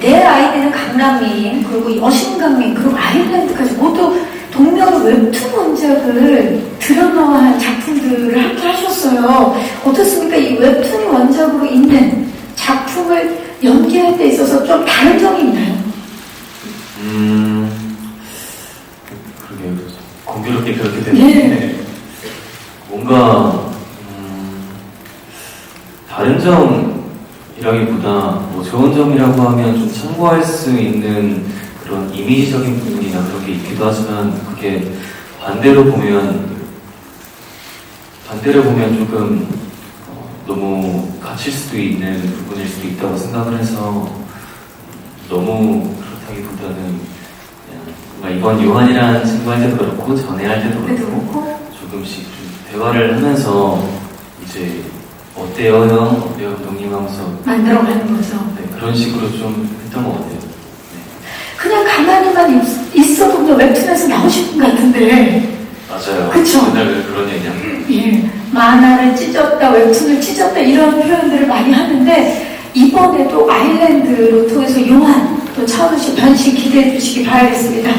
내 아이들은 강남민, 그리고 여신강민, 그리고 아일랜드까지 모두 동명 웹툰 원작을 들여놓은 작품들을 함께 하셨어요. 어떻습니까? 이 웹툰이 원작으로 있는 작품을 연기할 때 있어서 좀 다른 점이 있나요? 음, 그러게요. 공교롭게 그렇게 네. 되는데 뭔가 음, 다른 점 이라기보다 뭐 좋은 점이라고 하면 좀 참고할 수 있는 그런 이미지적인 부분이나 그런 게 있기도 하지만 그게 반대로 보면 반대로 보면 조금 어, 너무 갇힐 수도 있는 부분일 수도 있다고 생각을 해서 너무 그렇다기보다는 뭔가 이번 요한이라는 친구 할 때도 그렇고 전에 할 때도 그렇고? 조금씩 좀 대화를 하면서 어때요 형? 어때요 감독님 하면서 만들어가는 거죠. 네, 그런 식으로 좀 했던 것 같아요. 그냥 가만히만 있- 있어도 그냥 웹툰에서 나오실 분 같은데 맞아요. 그쵸. 맨날 그런 얘기하면 예, 만화를 찢었다, 웹툰을 찢었다 이런 표현들을 많이 하는데 이번에도 아일랜드로 통해서 용한 또 차은우 씨 변신 기대해 주시기 바라겠습니다.